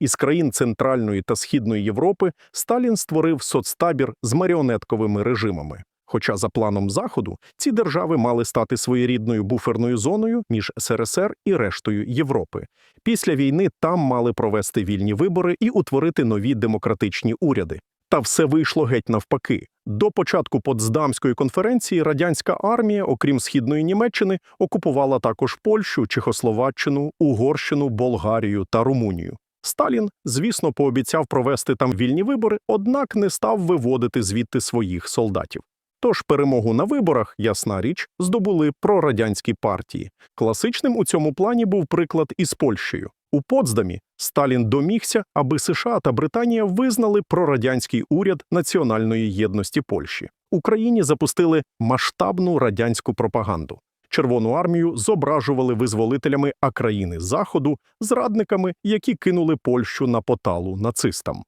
Із країн Центральної та Східної Європи Сталін створив соцтабір з маріонетковими режимами. Хоча за планом Заходу ці держави мали стати своєрідною буферною зоною між СРСР і рештою Європи. Після війни там мали провести вільні вибори і утворити нові демократичні уряди. Та все вийшло геть навпаки. До початку Потсдамської конференції радянська армія, окрім східної Німеччини, окупувала також Польщу, Чехословаччину, Угорщину, Болгарію та Румунію. Сталін, звісно, пообіцяв провести там вільні вибори, однак не став виводити звідти своїх солдатів. Тож перемогу на виборах, ясна річ, здобули прорадянські партії. Класичним у цьому плані був приклад із Польщею. У Потсдамі Сталін домігся, аби США та Британія визнали прорадянський уряд національної єдності Польщі. Україні запустили масштабну радянську пропаганду. Червону армію зображували визволителями а країни Заходу, зрадниками, які кинули Польщу на поталу нацистам.